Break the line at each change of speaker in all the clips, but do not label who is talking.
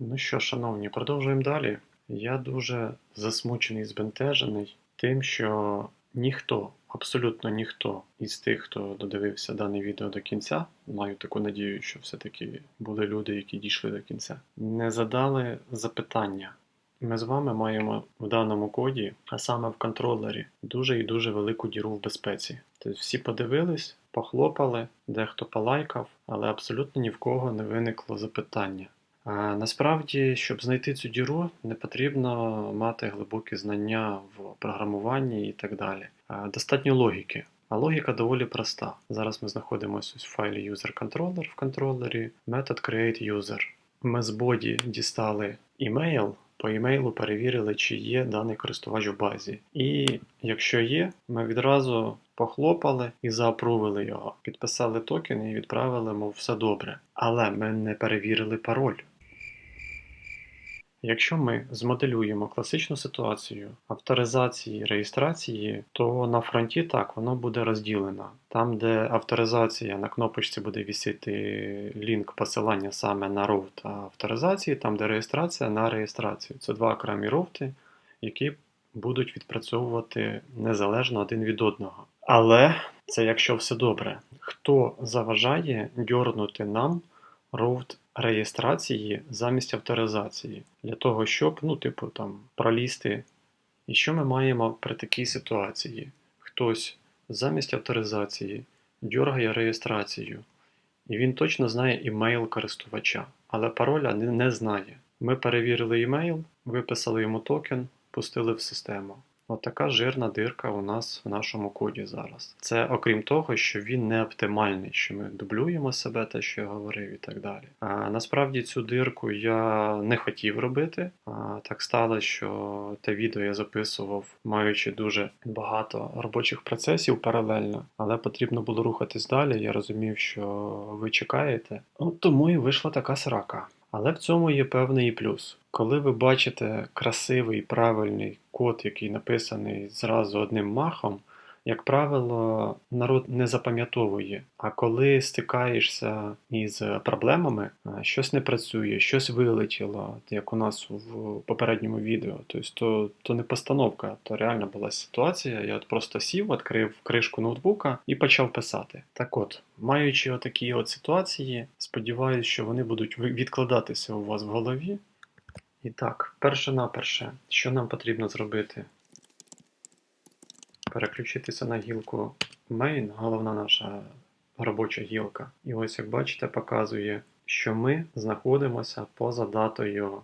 Ну що, шановні, продовжуємо далі. Я дуже засмучений, збентежений тим, що ніхто, абсолютно ніхто із тих, хто додивився дане відео до кінця, маю таку надію, що все-таки були люди, які дійшли до кінця, не задали запитання. Ми з вами маємо в даному коді, а саме в контролері, дуже і дуже велику діру в безпеці. Тобто всі подивились, похлопали, дехто полайкав, але абсолютно ні в кого не виникло запитання. Насправді, щоб знайти цю діру, не потрібно мати глибокі знання в програмуванні і так далі. Достатньо логіки. А логіка доволі проста. Зараз ми знаходимося в файлі user-controller в контролері, метод createUser. Ми з боді дістали імейл, по імейлу перевірили, чи є даний користувач у базі. І якщо є, ми відразу похлопали і заапрувили його, підписали токен і відправили, мов все добре. Але ми не перевірили пароль. Якщо ми змоделюємо класичну ситуацію авторизації реєстрації, то на фронті так воно буде розділено. Там, де авторизація на кнопочці буде вісити лінк посилання саме на роут авторизації, там де реєстрація на реєстрацію. Це два окремі роути, які будуть відпрацьовувати незалежно один від одного. Але це якщо все добре. Хто заважає дьорнути нам роут реєстрації замість авторизації для того, щоб, ну, типу, там, пролізти. І що ми маємо при такій ситуації? Хтось замість авторизації дьоргає реєстрацію, і він точно знає імейл користувача, але пароля не, знає. Ми перевірили імейл, виписали йому токен, пустили в систему. Отака жирна дирка у нас в нашому коді зараз. Це окрім того, що він не оптимальний, що ми дублюємо себе, те, що я говорив, і так далі. А насправді цю дирку я не хотів робити. А, так стало, що те відео я записував, маючи дуже багато робочих процесів паралельно, але потрібно було рухатись далі. Я розумів, що ви чекаєте. От тому і вийшла така срака. Але в цьому є певний плюс. Коли ви бачите красивий правильний код, який написаний зразу одним махом, як правило, народ не запам'ятовує. А коли стикаєшся із проблемами, щось не працює, щось вилетіло, як у нас в попередньому відео, тобто то, то не постановка, то реально була ситуація. Я от просто сів, відкрив кришку ноутбука і почав писати. Так от, маючи отакі от ситуації, сподіваюся, що вони будуть відкладатися у вас в голові. І так, перше-наперше, що нам потрібно зробити? Переключитися на гілку Main, головна наша робоча гілка. І ось, як бачите, показує, що ми знаходимося поза датою.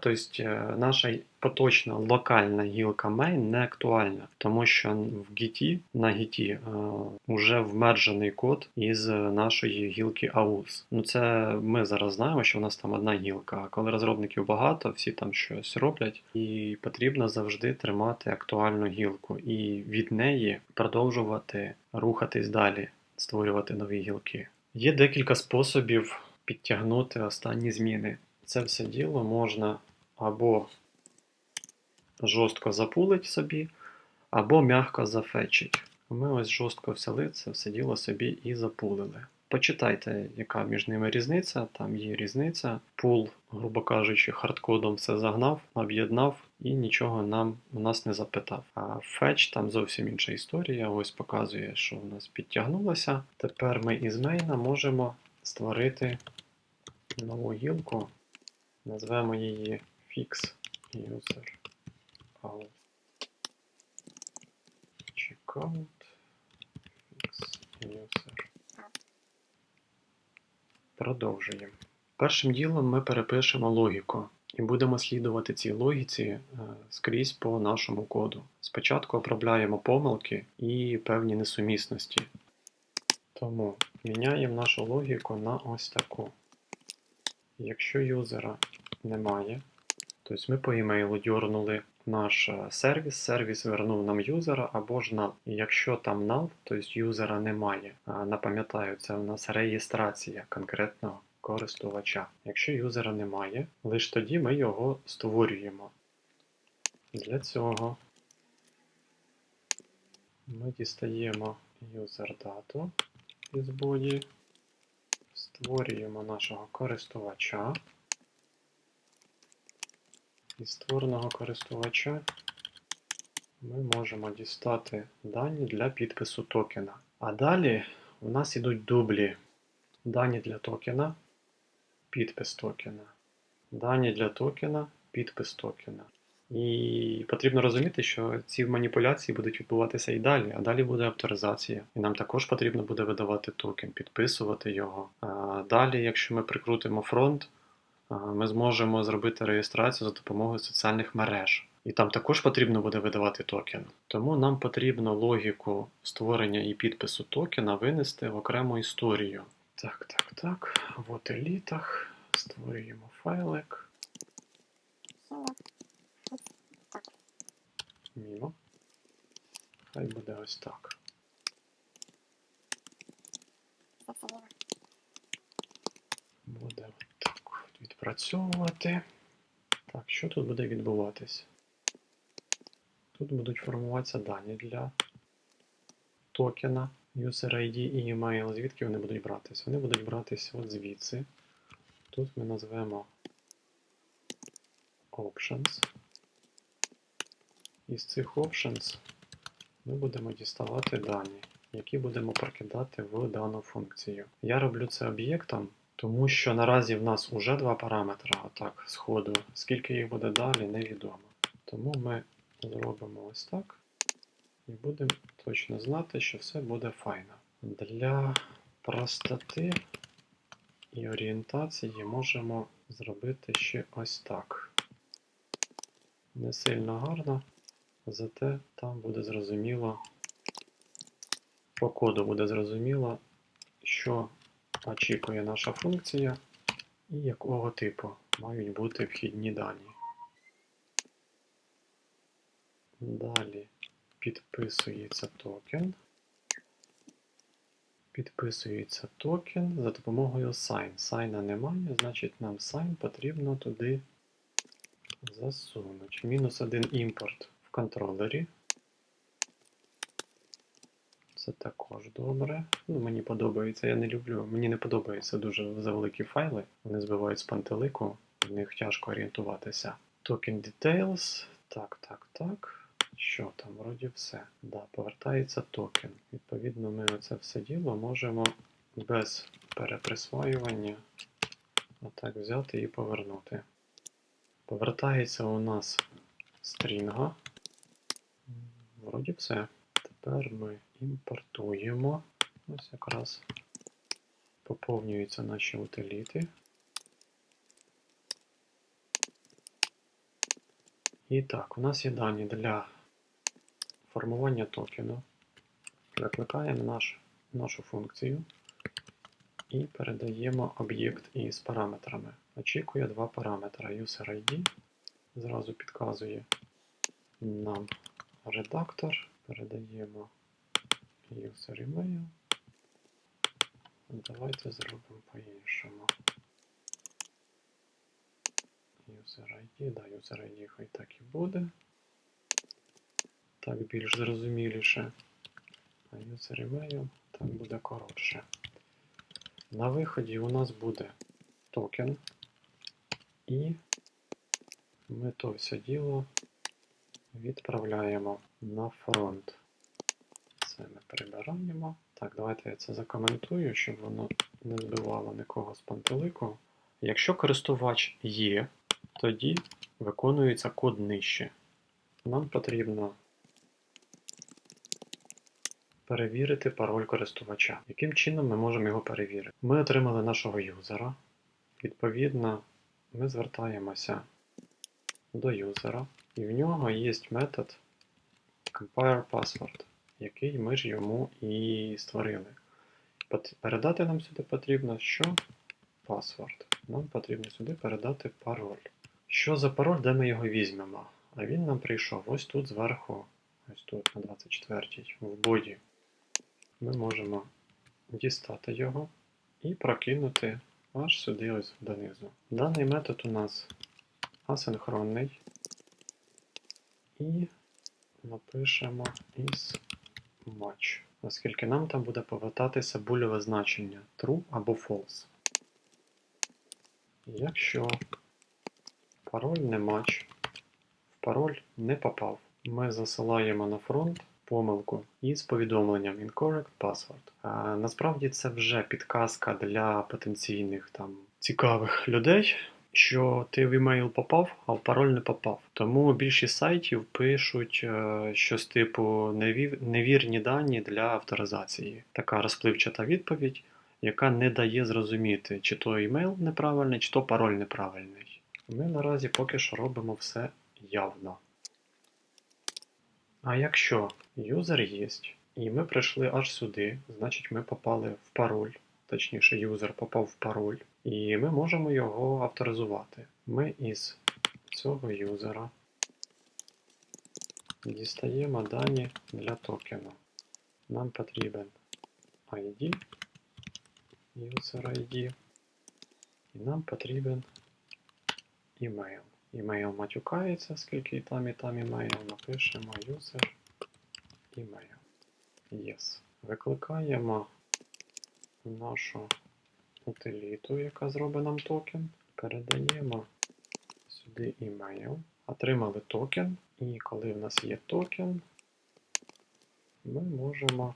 Тобто наша поточна локальна гілка main не актуальна, тому що в Git, на Git вже вмержений код із нашої гілки AUS. Ну це ми зараз знаємо, що у нас там одна гілка. А коли розробників багато, всі там щось роблять, і потрібно завжди тримати актуальну гілку і від неї продовжувати рухатись далі, створювати нові гілки. Є декілька способів підтягнути останні зміни. Це все діло можна або жорстко запулить собі, або м'яко зафечить. Ми ось жорстко взяли це все діло собі і запулили. Почитайте, яка між ними різниця, там є різниця. Пул, грубо кажучи, хардкодом все загнав, об'єднав і нічого нам у нас не запитав. А фетч там зовсім інша історія. Ось показує, що у нас підтягнулося. Тепер ми із мейна можемо створити нову гілку. Назвемо її Fix User. Продовжуємо. Першим ділом ми перепишемо логіку і будемо слідувати цій логіці скрізь по нашому коду. Спочатку обробляємо помилки і певні несумісності. Тому міняємо нашу логіку на ось таку. Якщо юзера немає, тобто ми по емейлу дьорнули наш сервіс, сервіс вернув нам юзера або ж null. І якщо там null, тобто юзера немає, напам'ятаю, це у нас реєстрація конкретного користувача. Якщо юзера немає, лише тоді ми його створюємо. Для цього ми дістаємо user дату із боді. Створюємо нашого користувача. Із створеного користувача ми можемо дістати дані для підпису токена. А далі у нас ідуть дублі. Дані для токена, підпис токена. Дані для токена, підпис токена. І потрібно розуміти, що ці маніпуляції будуть відбуватися і далі, а далі буде авторизація. І нам також потрібно буде видавати токен, підписувати його. А далі, якщо ми прикрутимо фронт, ми зможемо зробити реєстрацію за допомогою соціальних мереж. І там також потрібно буде видавати токен. Тому нам потрібно логіку створення і підпису токена винести в окрему історію. Так, так, так. В елітах створюємо файлик. Мімо. Хай буде ось так. Буде от так от відпрацьовувати. Так, що тут буде відбуватись? Тут будуть формуватися дані для токена, user ID і email. Звідки вони будуть братися? Вони будуть братися от звідси. Тут ми назвемо Options. Із цих Options ми будемо діставати дані, які будемо прокидати в дану функцію. Я роблю це об'єктом, тому що наразі в нас уже два параметри, отак, сходу. Скільки їх буде далі, невідомо. Тому ми зробимо ось так і будемо точно знати, що все буде файно. Для простоти і орієнтації можемо зробити ще ось так. Не сильно гарно, зате там буде зрозуміло, по коду буде зрозуміло, що очікує наша функція і якого типу мають бути вхідні дані. Далі підписується токен. Підписується токен за допомогою sign. Сайна немає, значить нам sign потрібно туди засунути. Мінус один імпорт в контролері. Це також добре. Ну, Мені подобається, я не люблю. Мені не подобаються дуже завеликі файли. Вони збивають з пантелику, в них тяжко орієнтуватися. Token details. Так, так, так. Що там? Вроді все. Да, повертається токен. Відповідно, ми оце все діло можемо без переприсваювання отак взяти і повернути. Повертається у нас стрінга. Вроді все. Тепер ми імпортуємо. Ось якраз поповнюються наші утиліти. І так, у нас є дані для формування токену. Викликаємо наш, нашу функцію і передаємо об'єкт із параметрами. Очікує два параметри. User ID зразу підказує нам редактор. Передаємо user email. Давайте зробимо по-іншому. User ID, да, user ID хай так і буде. Так більш зрозуміліше. А user email так буде коротше. На виході у нас буде токен. І ми то все діло відправляємо на фронт. Це ми прибираємо. Так, давайте я це закоментую, щоб воно не збивало нікого з пантелику. Якщо користувач є, тоді виконується код нижче. Нам потрібно перевірити пароль користувача. Яким чином ми можемо його перевірити? Ми отримали нашого юзера. Відповідно, ми звертаємося до юзера, і в нього є метод compare password, який ми ж йому і створили. Передати нам сюди потрібно що? Password. Нам потрібно сюди передати пароль. Що за пароль, де ми його візьмемо? А він нам прийшов ось тут зверху, ось тут на 24-й, в боді. Ми можемо дістати його і прокинути аж сюди ось донизу. Даний метод у нас асинхронний. І напишемо із match, оскільки нам там буде повертатися бульове значення true або false. Якщо пароль не матч, в пароль не попав. Ми засилаємо на фронт помилку із повідомленням Incorrect Password. А, насправді це вже підказка для потенційних там цікавих людей, що ти в емейл попав, а в пароль не попав. Тому більшість сайтів пишуть е, щось типу невірні дані для авторизації. Така розпливчата відповідь, яка не дає зрозуміти, чи то емейл неправильний, чи то пароль неправильний. Ми наразі поки що робимо все явно. А якщо юзер є, і ми прийшли аж сюди, значить ми попали в пароль, точніше, юзер попав в пароль, і ми можемо його авторизувати. Ми із цього юзера дістаємо дані для токену. Нам потрібен ID, user ID, і нам потрібен email. Email матюкається, скільки і там, і там email. Напишемо user email. Yes. Викликаємо нашу утиліту, яка зробить нам токен. Передаємо сюди email. Отримали токен. І коли в нас є токен, ми можемо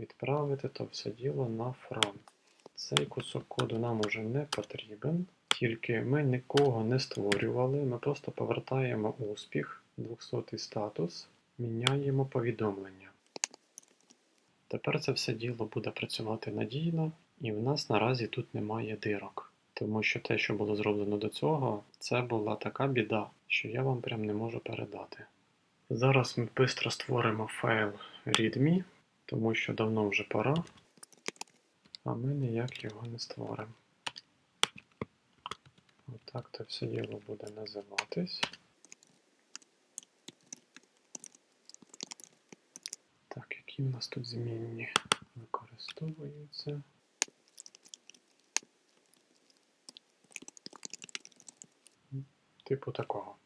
відправити то все діло на фронт. Цей кусок коду нам уже не потрібен, тільки ми нікого не створювали, ми просто повертаємо успіх, 200 статус, міняємо повідомлення. Тепер це все діло буде працювати надійно, і в нас наразі тут немає дирок. Тому що те, що було зроблено до цього, це була така біда, що я вам прям не можу передати. Зараз ми швидко створимо файл readme, тому що давно вже пора, а ми ніяк його не створимо. Отак то все діло буде називатись. Так, які в нас тут змінні використовуються? Типу такого.